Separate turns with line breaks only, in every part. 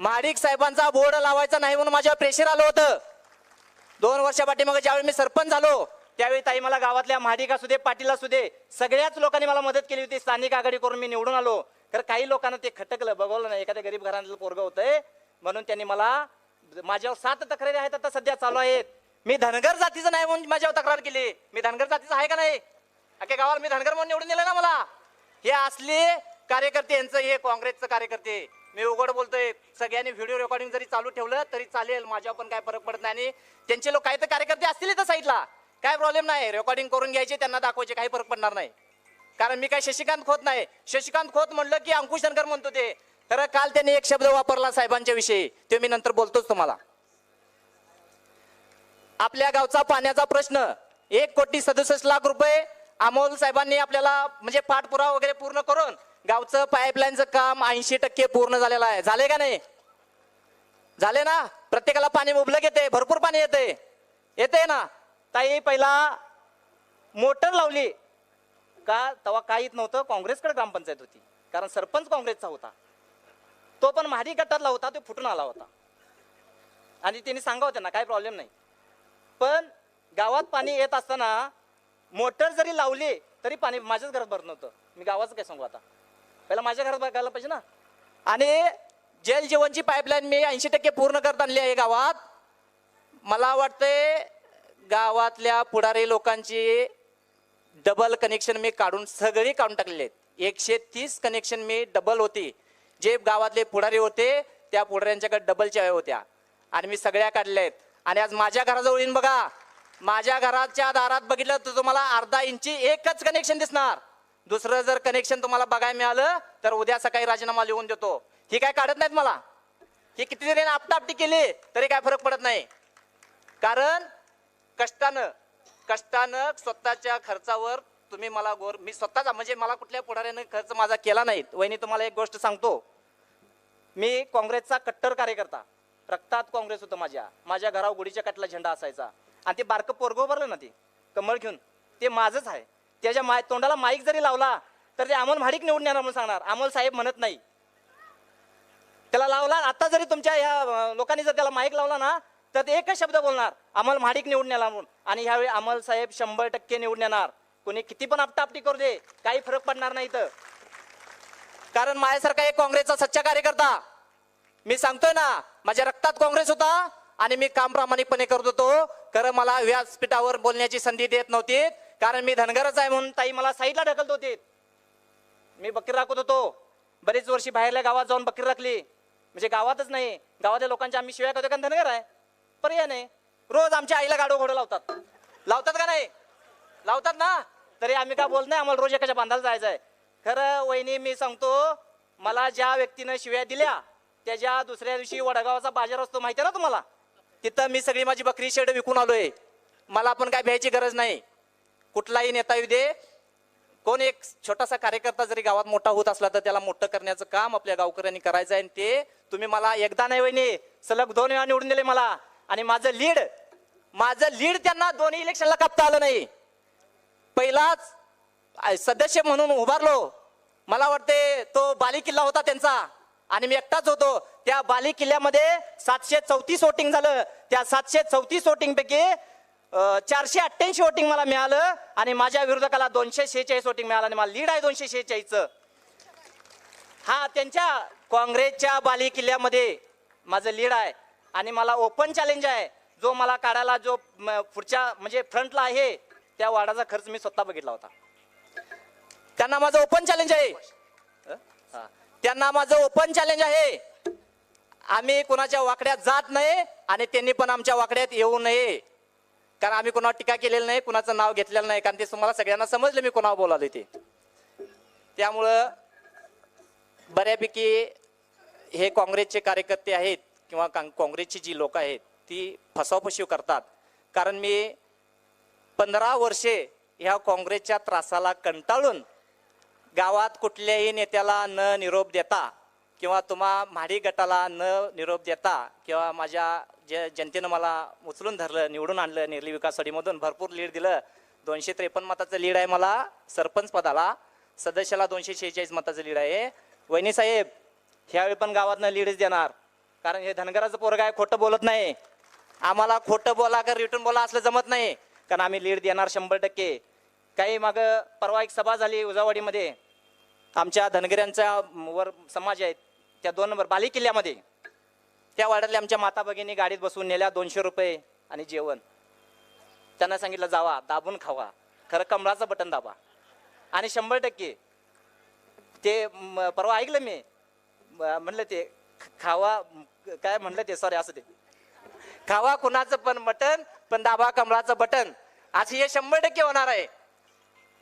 महाडिक साहेबांचा बोर्ड लावायचा नाही म्हणून माझ्यावर प्रेशर आलं होतं. दोन वर्षापाठी मग ज्यावेळी मी सरपंच झालो त्यावेळी ताई मला गावातल्या महाडिक असू दे पाटील असू दे सगळ्याच लोकांनी मला मदत केली होती. स्थानिक आघाडी करून मी निवडून आलो. तर काही लोकांना ते खटकलं. बघवलं नाही. एखाद्या गरीब घरातलं पोरगं होतंय. म्हणून त्यांनी मला माझ्यावर सात तक्रारी आहेत. आता सध्या चालू आहेत. मी धनगर जातीचं नाही म्हणून माझ्यावर तक्रार केली. मी धनगर जातीचं आहे का नाही? अख्या गावाला मी धनगर म्हणून निवडून दिलं ना मला? हे असले कार्यकर्ते यांचं हे काँग्रेसचं कार्यकर्ते. मी उघड बोलतोय. सगळ्यांनी व्हिडिओ रेकॉर्डिंग जरी चालू ठेवलं तरी चालेल. माझ्यावर पण काय फरक पडत नाही. आणि त्यांचे लोक काही तर कार्यकर्ते असतील तर साईडला काय प्रॉब्लेम नाही. रेकॉर्डिंग करून घ्यायचे त्यांना दाखवायचे काही फरक पडणार नाही. कारण मी काय शशिकांत खोत नाही. शशिकांत खोत म्हणलं की अंकुश शंकर म्हणतो ते. तर काल त्यांनी एक शब्द वापरला साहेबांच्या विषयी. ते मी नंतर बोलतोच तुम्हाला. आपल्या गावचा पाण्याचा प्रश्न. एक कोटी सदुसष्ट लाख रुपये अमोल साहेबांनी आपल्याला म्हणजे पाठपुरावा वगैरे पूर्ण करून गावचं पाईपलाईनचं काम ऐंशी टक्के पूर्ण झालेलं आहे. झाले का नाही? झाले ना? प्रत्येकाला पाणी मुबलक येते भरपूर पाणी येते. येते ना? ताई पहिला मोटर लावली. का? तेव्हा काहीच नव्हतं. काँग्रेसकडे ग्रामपंचायत होती. कारण सरपंच काँग्रेसचा होता. तो पण महाडी गटातला होता तो फुटून आला होता. आणि त्यांनी सांगावं त्यांना काही प्रॉब्लेम नाही. पण गावात पाणी येत असताना मोटर जरी लावली तरी पाणी माझ्याच घरात भरत नव्हतं. मी गावाचं काय सांगू आता? पहिला माझ्या घरात बघायला पाहिजे ना. आणि जल जीवनची पाईपलाईन मी ऐंशी टक्के पूर्ण करत आणली आहे गावात. मला वाटतंय गावातल्या पुढारी लोकांची डबल कनेक्शन मी काढून सगळी काढून टाकलेली आहेत. एकशे तीस कनेक्शन मी डबल होती. जे गावातले पुढारी होते त्या पुढाऱ्यांच्याकडे डबलच्या होत्या. आणि मी सगळ्या काढल्या आहेत. आणि आज माझ्या घराजवळ येईन बघा. माझ्या घराच्या दारात बघितलं तर तुम्हाला अर्धा इंची एकच कनेक्शन दिसणार. दुसरं जर कनेक्शन तुम्हाला बघायला मिळालं तर उद्या सकाळी राजीनामा लिहून देतो. ही काय काढत नाहीत मला? ही किती जरी आपटापटी केली तरी काय फरक पडत नाही. कारण कष्टानं कष्टानं स्वतःच्या खर्चावर तुम्ही मला गोर मी स्वतःचा म्हणजे मला कुठल्या पुढाऱ्यानं खर्च माझा केला नाही. वहिनी तुम्हाला एक गोष्ट सांगतो. मी काँग्रेसचा कट्टर कार्यकर्ता. रक्तात काँग्रेस होतं माझ्या. माझ्या घरावर गुढीच्या कटला झेंडा असायचा. आणि ते बारकं पोरगं भरलं ना ते कमळ घेऊन. ते माझंच आहे. त्याच्या माय तोंडाला माईक जरी लावला तर ते अमोल म्हाडिक निवडून येणार म्हणून सांगणार. अमोल साहेब म्हणत नाही. त्याला लावला आता जरी तुमच्या ह्या लोकांनी जर त्याला माईक लावला ना तर ते एकच शब्द बोलणार. अमल महाडिक निवडून येणार म्हणून. आणि ह्यावेळी अमल साहेब शंभर टक्के निवडून येणार. कोणी किती पण आपटापटी करू दे काही फरक पडणार नाही तर कारण माझ्यासारखा एक काँग्रेसचा सच्चा कार्यकर्ता मी सांगतोय ना माझ्या रक्तात काँग्रेस होता आणि मी काम प्रामाणिकपणे करत होतो. खरं मला व्यासपीठावर बोलण्याची संधी देत नव्हती. कारण मी धनगरच आहे म्हणून ताई मला साईडला ढकलत होती. मी बकरी राखत होतो. बरीच वर्षी बाहेरल्या गावात जाऊन बकरी राखली. म्हणजे गावातच नाही गावातल्या लोकांच्या आम्ही शिवाय करतो कारण धनगर आहे. पर्याय नाही. रोज आमच्या आईला गाडो घोडं लावतात. लावतात का नाही? लावतात ना? तरी आम्ही काय बोलत नाही आम्हाला रोज एकाच्या बांधायला जायचं आहे खरं वहिनी मी सांगतो मला ज्या व्यक्तीनं शिव्या दिल्या त्याच्या दुसऱ्या दिवशी वडगावाचा बाजार असतो माहिती आहे ना तुम्हाला? तिथं मी सगळी माझी बकरी शेड विकून आलोय. मला पण काय भ्यायची गरज नाही. कुठलाही नेता येऊ दे. कोण एक छोटासा कार्यकर्ता जरी गावात मोठा होत असला तर त्याला मोठं करण्याचं काम आपल्या गावकऱ्यांनी करायचं आहे आणि ते तुम्ही मला एकदा नाही वहिनी सलग दोन वेळा निवडून दिले मला. आणि माझं लीड माझं लीड त्यांना दोन्ही इलेक्शनला कापता आलं नाही. पहिलाच सदस्य म्हणून उभारलो. मला वाटते तो बाली किल्ला होता त्यांचा. आणि मी एकटाच होतो. त्या बाली किल्ल्यामध्ये सातशे चौतीस वोटिंग झालं. त्या सातशे चौतीस वोटिंग पैकी चारशे अठ्ठ्याऐंशी वोटिंग मला मिळालं आणि माझ्या विरोधकाला दोनशे शेहेचाळीस वोटिंग मिळालं आणि मला लीड आहे दोनशे शेहेचाळीसचं. हा त्यांच्या काँग्रेसच्या बाली किल्ल्यामध्ये माझं लीड आहे आणि मला ओपन चॅलेंज आहे. जो मला काढायला जो पुढच्या म्हणजे फ्रंटला आहे त्या वाडाचा खर्च मी स्वतः बघितला होता. त्यांना माझं ओपन चॅलेंज आहे. त्यांना माझं ओपन चॅलेंज आहे. आम्ही कोणाच्या वाकड्यात जात नाही आणि त्यांनी पण आमच्या वाकड्यात येऊ नये. कारण आम्ही कोणावर टीका केलेली नाही कुणाचं नाव घेतलेलं नाही कारण ते तुम्हाला सगळ्यांना समजलं मी कोणावर बोलावले ते. त्यामुळं बऱ्यापैकी हे काँग्रेसचे कार्यकर्ते आहेत किंवा काँग्रेसची जी लोक आहेत ती फसवाफसवी करतात. कारण मी पंधरा वर्षे ह्या काँग्रेसच्या त्रासाला कंटाळून गावात कुठल्याही नेत्याला न निरोप देता किंवा तुम्हा म्हाडी गटाला न निरोप देता किंवा माझ्या जे जनतेनं मला उचलून धरलं निवडून आणलं निर्ली विकास भरपूर लीड दिलं. दोनशे त्रेपन्न मताचं लीड आहे मला सरपंच पदाला. सदस्याला दोनशे शेहेचाळीस मताचं लीड आहे. वहिनी साहेब ह्यावेळी पण गावातनं लीडच देणार. कारण हे धनगराचं पोरग आहे खोटं बोलत नाही. आम्हाला खोटं बोला का रिटर्न बोला असलं जमत नाही. कारण आम्ही लीड देणार शंभर टक्के. काही माग परवा एक सभा झाली उजावाडीमध्ये. आमच्या धनगऱ्यांचा वर समाज आहेत त्या दोन नंबर बाली किल्ल्यामध्ये. त्या वाड्यातल्या आमच्या माता भगिनी गाडीत बसवून नेल्या दोनशे रुपये आणि जेवण. त्यांना सांगितलं जावा दाबून खावा. खरं कमळाचं बटन दाबा. आणि शंभर टक्के ते परवा ऐकलं मी. म्हणलं ते खावा काय म्हणलं ते सॉरी असं ते. खावा कुणाचं पण मटन पण दाबा कमळाचं बटन असं हे शंभर टक्के होणार आहे.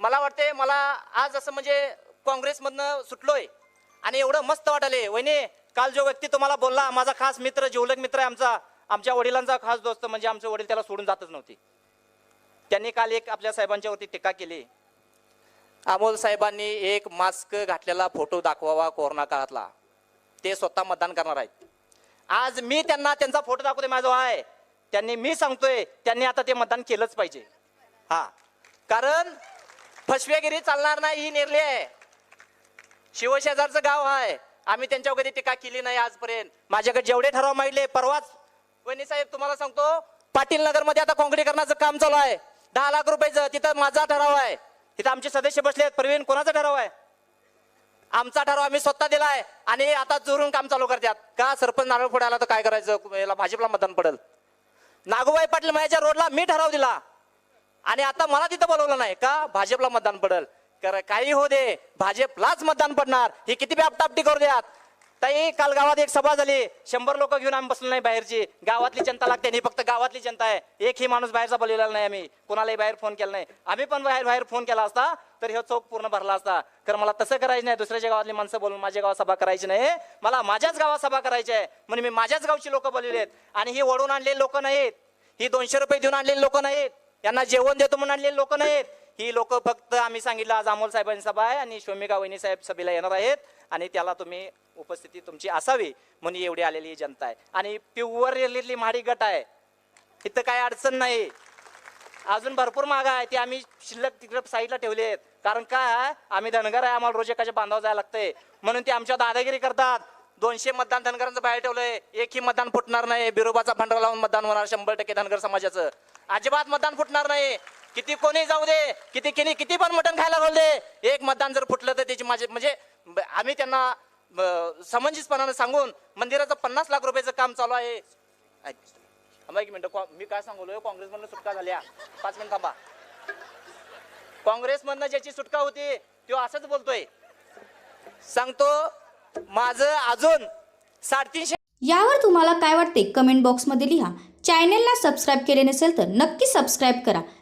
मला वाटते मला आज असं म्हणजे काँग्रेसमधनं सुटलोय. आणि एवढं मस्त वाटले वहिनी काल जो व्यक्ती तुम्हाला बोलला माझा खास मित्र जिवलग मित्र आहे आमचा आमच्या वडिलांचा खास दोस्त म्हणजे आमचे वडील त्याला सोडून जातच नव्हते. त्यांनी काल एक आपल्या साहेबांच्यावरती टीका केली. अमोल साहेबांनी एक मास्क घातलेला फोटो दाखवावा कोरोना काळातला. ते स्वतः मतदान करणार आहेत. आज मी त्यांना त्यांचा फोटो दाखवते माझा आहे त्यांनी मी सांगतोय त्यांनी आता ते मतदान केलंच पाहिजे. हा. कारण फसवेगिरी चालणार नाही ही निर्णय आहे. शिवशेजारचं गाव आहे आम्ही त्यांच्यावर कधी टीका केली नाही आजपर्यंत. माझ्याकडे जेवढे ठराव मांडले परवाच वहिनी साहेब तुम्हाला सांगतो पाटील नगरमध्ये आता काँक्रीकरणाचं काम चालू आहे. दहा लाख रुपयाचं तिथं माझा ठराव आहे. तिथं आमचे सदस्य बसले आहेत प्रवीण कोणाचा ठराव आहे? आमचा ठराव आम्ही स्वतः दिला आहे. आणि आता जोरून काम चालू करतात. का सरपंच नारळ फोडायला तर काय करायचं? याला भाजपला मतदान पडेल. नागोबाई पाटील माझ्या रोडला मी ठराव दिला. आणि आता मला तिथं बोलवलं नाही. का? भाजपला मतदान पडेल. काही हो दे भाजपलाच मतदान पडणार. ही किती बी आपटापटी करू द्यात. ताई काल गावात एक सभा झाली. शंभर लोक घेऊन आम्ही बसलो नाही बाहेरची. गावातली जनता लागते ही फक्त गावातली जनता आहे. एकही माणूस बाहेरचा बोललेला नाही आम्ही. कोणालाही बाहेर फोन केला नाही. आम्ही पण बाहेर बाहेर फोन केला असता तर हे चौक पूर्ण भरला असता. कारण मला तसं करायचं नाही. दुसऱ्याच्या गावातली माणसं बोलून माझ्या गावात सभा करायची नाही. मला माझ्याच गावात सभा करायची आहे. म्हणून मी माझ्याच गावची लोक बोललेली आहेत. आणि ही ओढून आणलेली लोक नाहीत. ही दोनशे रुपये देऊन आणलेली लोक नाहीत. यांना जेवण देतो म्हणून आणलेली लोक नाहीत. ही लोक फक्त आम्ही सांगितलं आज अमोल साहेबांची सभा आहे आणि शोमिका वहिनी साहेब सभेला येणार आहेत आणि त्याला तुम्ही उपस्थिती तुमची असावी म्हणून एवढी आलेली जनता आहे. आणि प्युअर रेल्वेतली म्हाडी गट आहे. इथं काही अडचण नाही. अजून भरपूर मागा आहे. ते आम्ही शिल्लक तिकडे साईडला ठेवले आहेत. कारण काय आम्ही धनगर आहे. आम्हाला रोज एकाच्या बांधावर जायला लागतंय. म्हणून ते आमच्या दादागिरी करतात. दोनशे मतदान धनगरांचं बाहेर ठेवलंय. एकही मतदान फुटणार नाही. बिरोबाचा फंडा लावून मतदान होणार. शंभर टक्के धनगर समाजाचं. अजिबात मतदान फुटणार नाही. किती कोणी जाऊ दे किती किनी किती पण मटण खायला बोल दे. एक मतदान जर फुटलं तर त्याची माझे म्हणजे आम्ही त्यांना ब- समंजसपणानं सांगून मंदिराचं पन्नास लाख रुपयाचं काम चालू आहे. एक मिनटं. मी काय सांगलोय काँग्रेसमधनं सुटका झाल्या पाच मिनिट थांबा. काँग्रेसमधनं ज्याची सुटका होती तो असंच बोलतोय. सांगतो माझं अजून साडेतीनशे
यावर तुम्हाला काय वाटते? कमेंट बॉक्समध्ये लिहा. चॅनेलला सबस्क्राईब केले नसेल तर नक्की सबस्क्राईब करा.